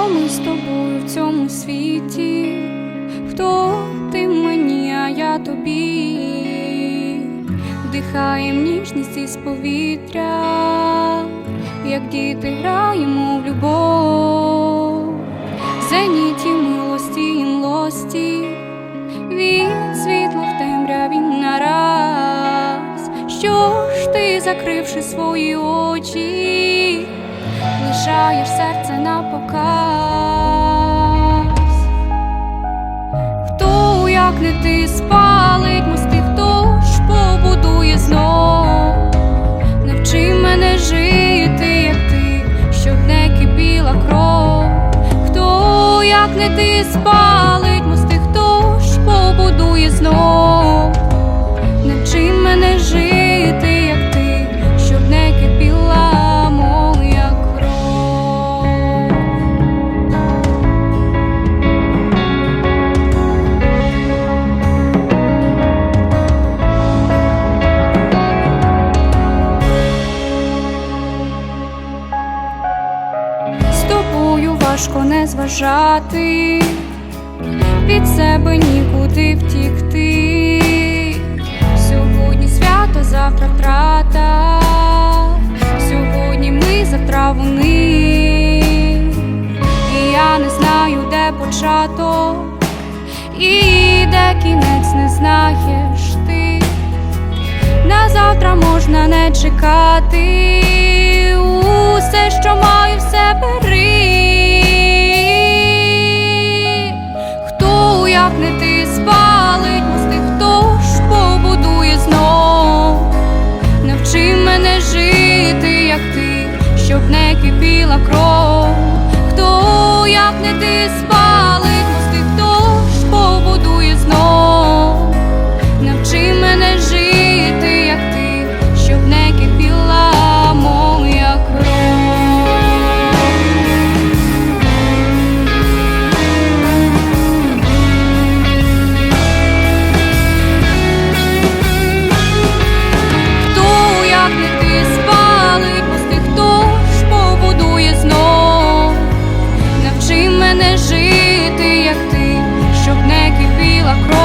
Хто ми з тобою в цьому світі? Хто ти мені, а я тобі? Вдихаєм ніжність із повітря, як діти граємо в любов, зеніті милості і млості, від світла в темряві нараз. Що ж ти, закривши свої очі, лишаєш серце на показ? Хто, як не ти, спалить мости, хто ж побудує знов? Навчи мене жити, як ти, щоб не кипіла кров. Хто, як не ти, спалить мости, хто ж побудує знов? Важко не зважати, від себе нікуди втікти. Сьогодні свято, завтра втрата, сьогодні ми, завтра вони. І я не знаю, де початок, і де кінець не знаєш ти. На завтра можна не чекати. Крила кров.